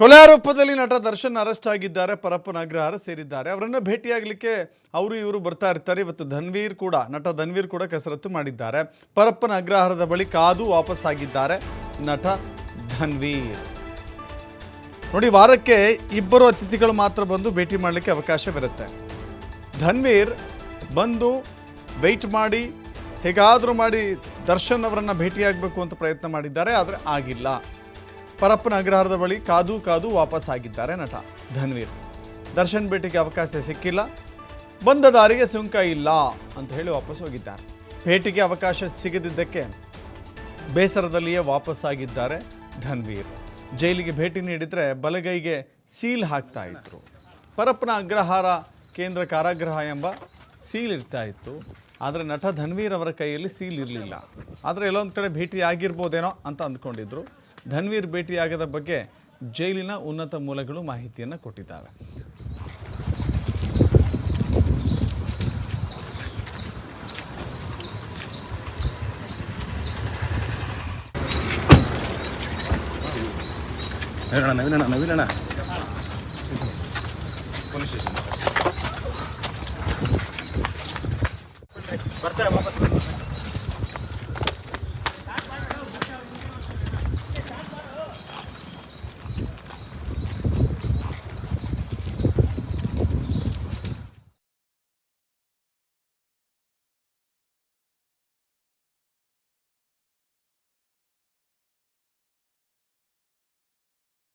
ಕೊಲೆ ಆರೋಪದಲ್ಲಿ ನಟ ದರ್ಶನ್ ಅರೆಸ್ಟ್ ಆಗಿದ್ದಾರೆ, ಪರಪ್ಪನ ಅಗ್ರಹಾರ ಸೇರಿದ್ದಾರೆ. ಅವರನ್ನು ಭೇಟಿಯಾಗಲಿಕ್ಕೆ ಅವರು ಇವರು ಬರ್ತಾ ಇರ್ತಾರೆ. ಇವತ್ತು ಧನ್ವೀರ್ ಕೂಡ, ನಟ ಧನ್ವೀರ್ ಕೂಡ ಕಸರತ್ತು ಮಾಡಿದ್ದಾರೆ. ಪರಪ್ಪನ ಅಗ್ರಹಾರದ ಬಳಿ ಕಾದು ವಾಪಸ್ ಆಗಿದ್ದಾರೆ ನಟ ಧನ್ವೀರ್. ನೋಡಿ, ವಾರಕ್ಕೆ ಇಬ್ಬರು ಅತಿಥಿಗಳು ಮಾತ್ರ ಬಂದು ಭೇಟಿ ಮಾಡಲಿಕ್ಕೆ ಅವಕಾಶವಿರುತ್ತೆ. ಧನ್ವೀರ್ ಬಂದು ವೆಯ್ಟ್ ಮಾಡಿ, ಹೇಗಾದರೂ ಮಾಡಿ ದರ್ಶನ್ ಅವರನ್ನು ಭೇಟಿಯಾಗಬೇಕು ಅಂತ ಪ್ರಯತ್ನ ಮಾಡಿದ್ದಾರೆ, ಆದರೆ ಆಗಿಲ್ಲ. ಪರಪ್ಪನ ಅಗ್ರಹಾರದ ಬಳಿ ಕಾದು ಕಾದು ವಾಪಸ್ ಆಗಿದ್ದಾರೆ ನಟ ಧನ್ವೀರ್. ದರ್ಶನ್ ಭೇಟಿಗೆ ಅವಕಾಶ ಸಿಕ್ಕಿಲ್ಲ. ಬಂದ ದಾರಿಗೆ ಸುಂಕ ಇಲ್ಲ ಅಂತ ಹೇಳಿ ವಾಪಸ್ ಹೋಗಿದ್ದಾರೆ. ಭೇಟಿಗೆ ಅವಕಾಶ ಸಿಗದಿದ್ದಕ್ಕೆ ಬೇಸರದಲ್ಲಿಯೇ ವಾಪಸ್ಸಾಗಿದ್ದಾರೆ ಧನ್ವೀರ್. ಜೈಲಿಗೆ ಭೇಟಿ ನೀಡಿದರೆ ಬಲಗೈಗೆ ಸೀಲ್ ಹಾಕ್ತಾ ಇದ್ರು. ಪರಪ್ಪನ ಅಗ್ರಹಾರ ಕೇಂದ್ರ ಕಾರಾಗೃಹ ಎಂಬ ಸೀಲ್ ಇರ್ತಾ ಇತ್ತು. ಆದರೆ ನಟ ಧನ್ವೀರ್ ಅವರ ಕೈಯಲ್ಲಿ ಸೀಲ್ ಇರಲಿಲ್ಲ. ಆದರೆ ಎಲ್ಲೊಂದು ಕಡೆ ಭೇಟಿ ಆಗಿರ್ಬೋದೇನೋ ಅಂತ ಅಂದ್ಕೊಂಡಿದ್ರು. ಧನ್ವೀರ್ ಭೇಟಿಯಾಗದ ಬಗ್ಗೆ ಜೈಲಿನ ಉನ್ನತ ಮೂಲಗಳು ಮಾಹಿತಿಯನ್ನು ಕೊಟ್ಟಿದ್ದಾವೆ. ನವೀನಣ್ಣ ನವೀನಣ್ಣ. ನವೀನಣ್ಣ ಬರ್ತಾರೆ ವಾಪಸ್?